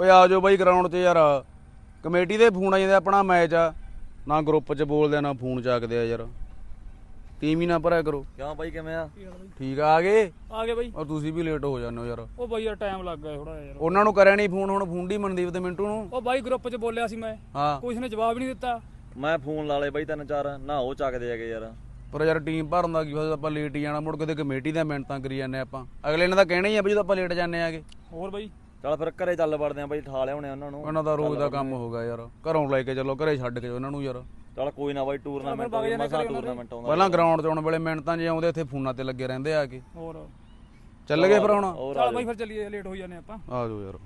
ਓਏ ਆ ਜਾਓ ਬਾਈ ਗਰਾਊਂਡ 'ਚ ਯਾਰ। ਕਮੇਟੀ ਦੇ ਫੋਨ ਆ ਜਾਂਦੇ ਆਪਣਾ ਮੈਚ ਆ। ਨਾ ਗਰੁੱਪ 'ਚ ਬੋਲਦੇ ਆ, ਨਾ ਫੋਨ ਚੱਕਦੇ ਆ ਯਾਰ। ਟੀਮ ਹੀ ਨਾ ਭਰਿਆ ਕਰੋ। ਕਿਉਂ ਬਾਈ ਕਿਵੇਂ ਆ? ਠੀਕ ਆ ਆ ਗਏ? ਆ ਗਏ ਬਾਈ। ਔਰ ਤੁਸੀਂ ਵੀ ਲੇਟ ਹੋ ਜਾਂਦੇ ਹੋ ਯਾਰ। ਉਹ ਬਾਈ ਯਾਰ ਟਾਈਮ ਲੱਗ ਗਿਆ ਥੋੜਾ ਯਾਰ। ਉਹਨਾਂ ਨੂੰ ਕਰਿਆ ਨਹੀਂ ਫੋਨ ਹੁਣ ਫੁੰਡੀ ਮਨਦੀਪ ਤੇ ਮਿੰਟੂ ਨੂੰ। ਉਹ ਬਾਈ ਗਰੁੱਪ 'ਚ ਬੋਲਿਆ ਸੀ ਮੈਂ। ਹਾਂ। ਕੋਈ ਨੇ ਜਵਾਬ ਹੀ ਨਹੀਂ ਦਿੱਤਾ। ਮੈਂ ਫੋਨ ਲਾ ਲਏ ਬਾਈ ਤਿੰਨ ਚਾਰ ਨਾ ਉਹ ਚੱਕਦੇ ਹੈਗੇ ਯਾਰ। ਪਰ ਯਾਰ ਟੀਮ ਭਰਨ ਦਾ ਕੀ ਫਾਇਦਾ ਆਪਾਂ ਲੇਟ ਹੀ ਜਾਣਾ। ਮੁੜ ਕੇ ਤੇ ਕਮੇਟੀ ਦਾ ਮਿਹਨਤਾਂ ਕਰੀ ਜਾਂਦੇ ਆਪਾਂ। ਅਗਲੇ ਨੇ ਤਾਂ ਕਹਿਣਾ ਹੀ ਆ ਵੀ ਜਦੋਂ ਆਪਾਂ ਲੇਟ ਜਾਂਦੇ ਆਗੇ। ਹੋਰ ਬਾਈ। ਚੱਲ ਫਿਰ ਘਰੇ ਚੱਲ ਵੜਦੇ ਆ ਬਾਈ ਠਾ ਲਿਆਉਣੇ ਉਹਨਾਂ ਨੂੰ। ਉਹਨਾਂ ਦਾ ਰੋਜ਼ ਦਾ ਕੰਮ ਹੋਗਾ ਯਾਰ। ਘਰੋਂ ਲੈ ਕੇ ਚੱਲੋ ਘਰੇ ਛੱਡ ਕੇ ਜਾਓ ਇਹਨਾਂ ਨੂੰ ਯਾਰ। ਚੱਲ ਕੋਈ ਨਾ ਬਾਈ ਟੂਰਨਾਮੈਂਟ ਮਸਾ ਟੂਰਨਾਮੈਂਟ ਆਉਂਦਾ ਪਹਿਲਾਂ ਗਰਾਊਂਡ 'ਚ ਆਉਣ ਵੇਲੇ ਮਿਹਨਤਾਂ ਜੇ ਆਉਂਦੇ ਇੱਥੇ ਫੋਨਾਂ ਤੇ ਲੱਗੇ ਰਹਿੰਦੇ ਆ ਕੇ। ਹੋਰ। ਚੱਲ ਗਏ ਫਿਰ ਹੁਣ। ਚੱਲ ਬਾਈ ਫਿਰ ਚੱਲੀਏ ਲੇਟ ਹੋ ਜਾਂਦੇ ਆਪਾਂ। ਆ ਜਾਓ ਯਾਰ।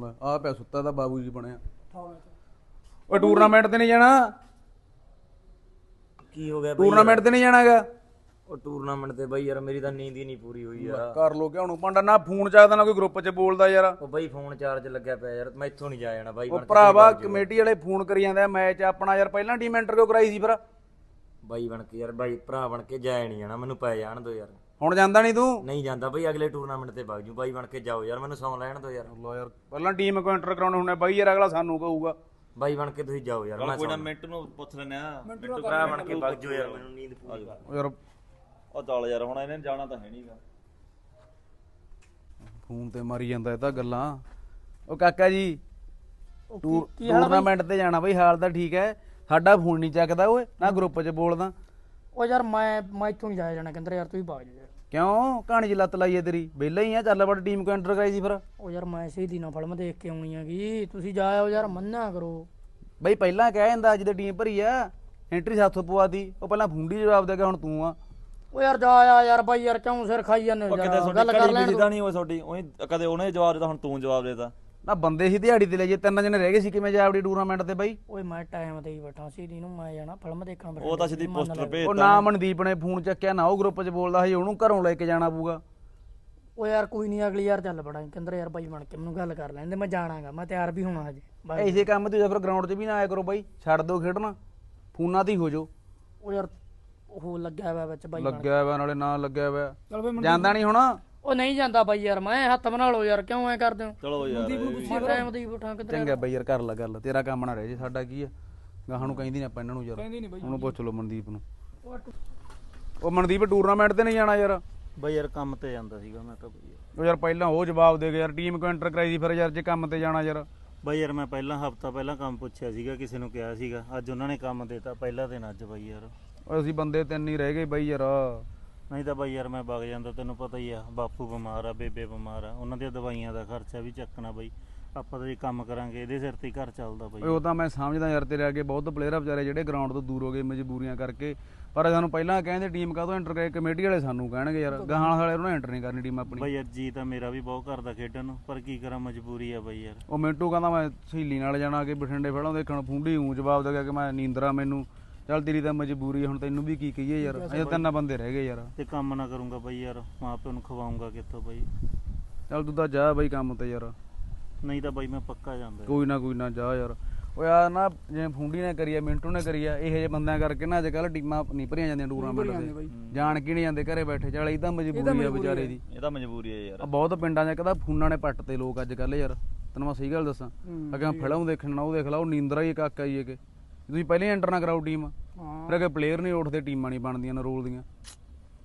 ਲੈ ਆ ਪਿਆ ਸੁੱਤਾ ਦਾ ਬਾਬੂ ਜੀ ਬਣਿਆ। ਓਏ ਟੂਰਨਾਮੈਂਟ ਤੇ ਨਹੀਂ ਜਾਣਾ? ਕੀ ਹੋ ਗਿਆ ਬਈ? ਟੂਰਨਾਮੈਂਟ ਤੇ ਨਹੀਂ ਜਾਣਾਗਾ? ਉਹ ਟੂਰਨਾਮੈਂਟ ਤੇ ਬਈ ਯਾਰ ਮੇਰੀ ਤਾਂ ਨੀਂਦ ਹੀ ਨਹੀਂ ਪੂਰੀ ਹੋਈ ਯਾਰ। ਕਰ ਲੋ ਕਿਉਂ ਨੂੰ ਪੰਡਾ ਨਾ ਫੋਨ ਚੱਕਦਾ ਨਾ ਕੋਈ ਗਰੁੱਪ 'ਚ ਬੋਲਦਾ ਯਾਰ। ਉਹ ਬਈ ਫੋਨ ਚਾਰਜ ਲੱਗਿਆ ਪਿਆ ਯਾਰ ਮੈਂ ਇੱਥੋਂ ਨਹੀਂ ਜਾ ਜਾਣਾ ਬਾਈ ਉਹ ਭਰਾਵਾ ਕਮੇਟੀ ਵਾਲੇ ਫੋਨ ਕਰੀ ਜਾਂਦੇ ਆ ਮੈਚ ਆਪਣਾ ਯਾਰ ਪਹਿਲਾਂ ਟੀਮ ਐਂਟਰ ਕਿਉਂ ਕਰਾਈ ਸੀ ਫਿਰ? ਬਾਈ ਬਣ ਕੇ ਯਾਰ ਬਾਈ ਭਰਾ ਬਣ ਕੇ ਜਾਇਆ ਨਹੀਂ ਜਾਣਾ ਮੈਨੂੰ ਪੈ ਜਾਣ ਦਿਓ ਯਾਰ। ਹੁਣ ਜਾਂਦਾ ਨਹੀਂ ਤੂੰ? ਨਹੀਂ ਜਾਂਦਾ ਬਈ ਅਗਲੇ ਟੂਰਨਾਮੈਂਟ ਤੇ ਵਗ ਜੂ ਬਾਈ ਬਣ ਕੇ ਜਾਓ ਯਾਰ ਮੈਨੂੰ ਸੌਂ ਲੈਣ ਦਿਓ ਯਾਰ। ਲੋ ਯਾਰ ਪਹਿਲਾਂ ਟੀਮ ਕੋ ਐਂਟਰ ਕਰਾਉਣੇ ਹੁੰਦੇ ਬਾਈ ਯਾਰ ਅਗਲਾ ਸਾਨੂੰ ਕਹੂਗਾ। ਬਾਈ ਬਣ ਕੇ ਤੁਸੀਂ ਜਾਓ ਯਾਰ ਮੈਂ ਕੋਈ ਨਾ ਮਿੰਟ ਨੂੰ ਪੁੱਛ ਆ ਮਿੰਟੂ ਭਰਾ ਬਣ ਕੇ ਵਗ ਜਾਓ ਯਾਰ ਮੈਨੂੰ ਨੀਂਦ ਪੂਰੀ ਯਾਰ ਉਹ ਚੱਲ ਯਾਰ ਹੁਣ ਇਹਨੇ ਜਾਣਾ ਤਾਂ ਹੈ ਨਹੀਂਗਾ ਫੋਨ ਤੇ ਮਾਰੀ ਜਾਂਦਾ ਇਹ ਤਾਂ ਗੱਲਾਂ। ਉਹ ਕਾਕਾ ਜੀ ਟੂਰ ਟੂਰਨਾਮੈਂਟ ਤੇ ਜਾਣਾ ਬਈ ਹਾਲ ਤਾਂ ਠੀਕ ਹੈ। ਸਾਡਾ ਫੋਨ ਨਹੀਂ ਚੱਕਦਾ ਓਏ ਨਾ ਗਰੁੱਪ 'ਚ ਬੋਲਦਾ। ਉਹ ਯਾਰ ਮੈਂ ਮੈਂ ਇੱਥੋਂ ਨਹੀਂ ਜਾਇਆ ਜਾਣਾ ਕਹਿੰਦਾ ਯਾਰ ਤੂੰ ਹੀ ਬਾਗ ਜਾ ਯਾਰ ਕਿਉਂ? ਕਹਾਣੀ 'ਚ ਲੱਤ ਲਾਈਏ ਤੇਰੀ। ਵਿਹਲਾ ਹੀ ਆ ਚੱਲ ਬੜ ਟੀਮ ਕੋ ਐਂਟਰ ਕਰਾਈ ਸੀ ਫਿਰ। ਉਹ ਯਾਰ ਮੈਂ ਸ਼ਹੀਦੀ ਨਾਲ ਫਿਲਮ ਦੇਖ ਕੇ ਆਉਣੀ ਹੈਗੀ। ਤੁਸੀਂ ਜਾ ਆਓ ਯਾਰ ਮੰਨਾ ਕਰੋ। ਬਈ ਪਹਿਲਾਂ ਕਹਿ ਜਾਂਦਾ ਅੱਜ ਤੇ ਟੀਮ ਭਰੀ ਆ। ਐਂਟਰੀ ਸਾਥੋਂ ਪਵਾਤੀ ਉਹ ਪਹਿਲਾਂ ਫੁੰਡੀ ਜਵਾਬ ਦੇ ਗਿਆ ਹੁਣ ਤੂੰ ਆ। ਉਹ ਯਾਰ ਜਾ ਆ ਯਾਰ ਬਾਈ ਯਾਰ ਕਿਉਂ ਸਿਰ ਖਾਈ ਜਾਂਦੇ ਹੋ? ਕਿਤੇ ਯਾਰ ਤੁਹਾਡੀ ਗੱਲ ਕਰ ਲੈਣ ਬਿਜਦਾ ਨਹੀਂ ਹੋਈ ਤੁਹਾਡੀ ਉਹੀ ਕਦੇ ਉਹਨੇ ਜਵਾਬ ਦਿੱਤਾ ਹੁਣ ਤੂੰ ਜਵਾਬ ਦੇਤਾ। ਨਾ ਬੰਦੇ ਸੀ ਦਿਹਾੜੀ ਤੇ ਲਈਏ ਤਿੰਨ ਜਣੇ ਰਹਿ ਗਏ ਸੀ ਕਿਵੇਂ ਜਾਵੜੀ ਟੂਰਨਾਮੈਂਟ ਤੇ ਬਾਈ? ਓਏ ਮੈਂ ਟਾਈਮ ਤੇ ਹੀ ਬੈਠਾ ਸ਼ਹੀਦੀ ਨੂੰ ਮੈਂ ਜਾਣਾ ਫਿਲਮ ਦੇਖਣ ਉਹ ਤਾਂ ਸਿੱਧੀ ਪੋਸਟਰ ਉਹ ਭੇਜਤਾ ਨਾ ਮਨਦੀਪ ਨੇ ਫੋਨ ਚੱਕਿਆ ਨਾ ਉਹ ਗਰੁੱਪ 'ਚ ਬੋਲਦਾ ਸੀ ਉਹਨੂੰ ਘਰੋਂ ਲੈ ਕੇ ਜਾਣਾ ਪਊਗਾ। ਉਹ ਯਾਰ ਕੋਈ ਨਹੀਂ ਅਗਲੀ ਯਾਰ ਚੱਲ ਬੜਾ ਕਹਿੰਦਾ ਯਾਰ ਬਾਈ ਬਣ ਕੇ ਮੈਨੂੰ ਗੱਲ ਕਰ ਲੈਂਦੇ ਮੈਂ ਜਾਣਾਗਾ ਮੈਂ ਤਿਆਰ ਵੀ ਹੋਣਾ ਹਜੇ। ਬਾਈ ਐਸੇ ਕੰਮ ਤੇ ਫਿਰ ਗਰਾਊਂਡ 'ਚ ਵੀ ਨਾ ਆਇਆ ਕਰੋ ਬਾਈ ਛੱਡ ਦਿਓ ਖੇਡਣਾ ਫੋਨਾਂ ਤੇ ਹੀ ਹੋ ਜਾਓ। ਉਹ ਯਾਰ ਉਹ ਲੱਗਿਆ ਹੋਇਆ ਵਿੱਚ ਬਾਈ। ਲੱਗਿਆ ਹੋਇਆ ਨਾਲੇ ਨਾ ਲੱਗਿਆ ਹੋਇਆ। ਚੱਲ ਬਾਈ ਜਾਂਦਾ ਨਹੀਂ ਹੁਣ? ਉਹ ਨਹੀਂ ਜਾਂਦਾ ਬਾਈ ਯਾਰ ਮੈਂ ਹੱਥ ਬਣਾ ਲਓ ਯਾਰ ਕਿਉਂ ਐ ਕਰਦੇ ਹੋ? ਚਲੋ ਯਾਰ ਮੈਂ ਟਾਈਮ ਤੇ ਹੀ ਬੈਠਾ ਕਿਧਰ ਚੰਗਾ ਬਾਈ ਯਾਰ ਕਰ ਲੈ ਗੱਲ ਤੇਰਾ ਕੰਮ ਨਾ ਰਹਿ ਜੇ ਸਾਡਾ ਕੀ ਆ? ਗਾਹਾਂ ਨੂੰ ਕਹਿੰਦੀ ਨੇ ਆਪਾਂ ਇਹਨਾਂ ਨੂੰ ਯਾਰ। ਕਹਿੰਦੀ ਨਹੀਂ ਬਾਈ। ਉਹਨੂੰ ਪੁੱਛ ਲਓ ਮਨਦੀਪ ਨੂੰ। ਉਹ ਮਨਦੀਪ ਟੂਰਨਾਮੈਂਟ ਤੇ ਨਹੀਂ ਜਾਣਾ ਯਾਰ? ਬਈ ਯਾਰ ਕੰਮ ਤੇ ਜਾਂਦਾ ਸੀਗਾ ਮੈਂ ਤਾਂ ਬਈ ਉਹ ਯਾਰ ਪਹਿਲਾਂ ਉਹ ਜਵਾਬ ਦੇ ਗਿਆ ਯਾਰ ਟੀਮ ਕੋ ਐਂਟਰ ਕਰਾਈ ਸੀ ਫਿਰ ਯਾਰ ਜੇ ਕੰਮ ਤੇ ਜਾਣਾ ਯਾਰ। ਬਈ ਯਾਰ ਮੈਂ ਪਹਿਲਾਂ ਹਫਤਾ ਪਹਿਲਾਂ ਕੰਮ ਪੁੱਛਿਆ ਸੀਗਾ ਕਿਸੇ ਨੂੰ ਕਿਹਾ ਸੀਗਾ। ਅੱਜ ਉਹਨਾਂ ਨੇ ਕੰਮ ਦੇਤਾ ਪਹਿਲਾ ਦਿਨ ਅੱਜ ਬਈ ਯਾਰ। ਉਹ ਅਸੀਂ ਬੰਦੇ ਤਿੰਨ ਹੀ ਰਹਿ ਗਏ ਬਾਈ ਯਾਰ। ਨਹੀਂ ਤਾਂ ਬਈ ਯਾਰ ਮੈਂ ਵਗ ਜਾਂਦਾ ਤੈਨੂੰ ਪਤਾ ਹੀ ਆ ਬਾਪੂ ਬਿਮਾਰ ਆ ਬੇਬੇ ਬਿਮਾਰ ਆ ਉਹਨਾਂ ਦੀਆਂ ਦਵਾਈਆਂ ਦਾ ਖਰਚਾ ਵੀ ਚੱਕਣਾ ਬਈ। ਆਪਾਂ ਤਾਂ ਜੇ ਕੰਮ ਕਰਾਂਗੇ ਇਹਦੇ ਸਿਰ ਤੇ ਹੀ ਘਰ ਚੱਲਦਾ ਬਈ। ਓਏ ਉਹ ਤਾਂ ਮੈਂ ਸਮਝਦਾ ਯਾਰ ਤੇਰੇ ਅੱਗੇ ਬਹੁਤ ਪਲੇਅਰ ਆ ਵਿਚਾਰੇ ਜਿਹੜੇ ਗਰਾਊਂਡ ਤੋਂ ਦੂਰ ਹੋ ਗਏ ਮਜਬੂਰੀਆਂ ਕਰਕੇ। ਪਰ ਸਾਨੂੰ ਪਹਿਲਾਂ ਕਹਿੰਦੇ ਟੀਮ ਕਾਹਤੋਂ ਐਂਟਰ ਕਰੇ ਕਮੇਟੀ ਵਾਲੇ ਸਾਨੂੰ ਕਹਿਣਗੇ ਯਾਰ ਗਾਹਾਂ ਵਾਲੇ ਉਹਨਾਂ ਐਂਟਰ ਨਹੀਂ ਕਰਨੀ ਟੀਮ ਆਪਣੀ। ਬਈ ਯਾਰ ਜੀ ਤਾਂ ਮੇਰਾ ਵੀ ਬਹੁਤ ਕਰਦਾ ਖੇਡਣ ਨੂੰ ਪਰ ਕੀ ਕਰਾਂ ਮਜਬੂਰੀ ਆ ਬਈ ਯਾਰ। ਉਹ ਮਿੰਟੂ ਕਹਿੰਦਾ ਮੈਂ ਸਹੇਲੀ ਨਾਲ ਜਾਣਾ ਕਿ ਬਠਿੰਡੇ ਫਿਲਮ ਦੇਖਣ ਫੁੰਡੀ ਹੂੰ ਜਵਾਬ ਦੇ ਗਿਆ ਕਿ ਮੈਂ ਨੀਂਦਰਾ ਮੈਨੂੰ। ਚੱਲ ਤੇਰੀ ਤਾਂ ਮਜਬੂਰੀ ਆ, ਹੁਣ ਤੈਨੂੰ ਵੀ ਕੀ ਕਹੀਏ ਯਾਰ ਅਜੇ ਤਿੰਨ ਬੰਦੇ ਰਹਿ ਗਏ ਯਾਰ। ਤੇ ਕੰਮ ਨਾ ਕਰੂੰਗਾ ਬਈ ਯਾਰ ਮਾਂ ਪਿਓ ਨੂੰ ਖਵਾਉਂਗਾ ਕਿੱਥੋਂ ਬਈ? ਚੱਲ ਤੂੰ ਤਾਂ ਜਾ ਬਈ ਕੰਮ ਤੇ ਯਾਰ। ਨਹੀਂ ਤਾਂ ਬਈ ਮੈਂ ਪੱਕਾ ਜਾਂਦਾ। ਕੋਈ ਨਾ ਕੋਈ ਨਾ ਜਾ ਯਾਰ। ਓਏ ਆ ਨਾ ਜਿਵੇਂ ਫੁੰਡੀ ਨੇ ਕਰੀ ਆ ਮਿੰਟੂ ਨੇ ਕਰੀ ਆ ਇਹੋ ਜਿਹੇ ਬੰਦਿਆਂ ਕਰਕੇ ਨਾ ਅੱਜ ਕੱਲ ਟੀਮਾਂ ਨਹੀਂ ਭਰੀਆਂ ਜਾਂਦੀਆਂ ਟੂਰਨਾਮੈਂਟ ਤੇ। ਜਾਣ ਕੇ ਨਹੀਂ ਜਾਂਦੇ ਘਰੇ ਬੈਠੇ ਚੱਲ ਇਹ ਤਾਂ ਮਜਬੂਰੀ ਆ ਵਿਚਾਰੇ ਦੀ। ਇਹ ਤਾਂ ਮਜਬੂਰੀ ਹੈ ਯਾਰ। ਆ ਬਹੁਤ ਪਿੰਡਾਂ 'ਚ ਕਹਿੰਦਾ ਫੋਨਾਂ ਨੇ ਪੱਟ ਤੇ ਲੋਕ ਅੱਜ ਕੱਲ ਯਾਰ। ਤੈਨੂੰ ਮੈਂ ਸਹੀ ਗੱਲ ਦੱਸਾਂ। ਅਗੇ ਫਿਲਮ ਦੇਖਣ ਨਾ ਉਹ ਦੇਖ ਲਾ ਉਹ ਨੀਂਦਰਾ ਹੀ ਕਾਕਾ ਹੀ ਹੈ ਕਿ ਤੁਸੀਂ ਪਹਿਲੇ ਐਂਟਰ ਨਾ ਕਰਾਓ ਟੀਮ ਹਾਂ। ਫਿਰ ਅਗੇ ਪਲੇਅਰ ਨਹੀਂ ਉੱਠਦੇ ਟੀਮਾਂ ਨਹੀਂ ਬਣਦੀਆਂ ਨਾ ਰੋਲ ਦੀਆਂ।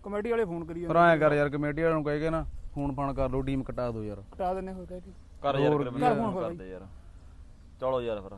ਕਮੇਟੀ ਵਾਲੇ ਫੋਨ ਕਰੀ ਪਰ ਐਂ ਕਰ ਯਾਰ ਕਮੇਟੀ ਵਾਲਿਆਂ ਨੂੰ ਕਹਿ ਕੇ ਨਾ ਫੋਨ ਫਾਨ ਕਰ ਲਓ ਟੀਮ ਕਟਾ ਦਿਓ ਯਾਰ। ਕਟਾ ਦਿੰਨੇ ਹੋਏ ਕਹਿ ਕੇ। ਕਰ ਯਾਰ ਹੋਰ ਕਰਦੇ ਯਾਰ। ਚਲੋ ਯਾਰ ਫਿਰ।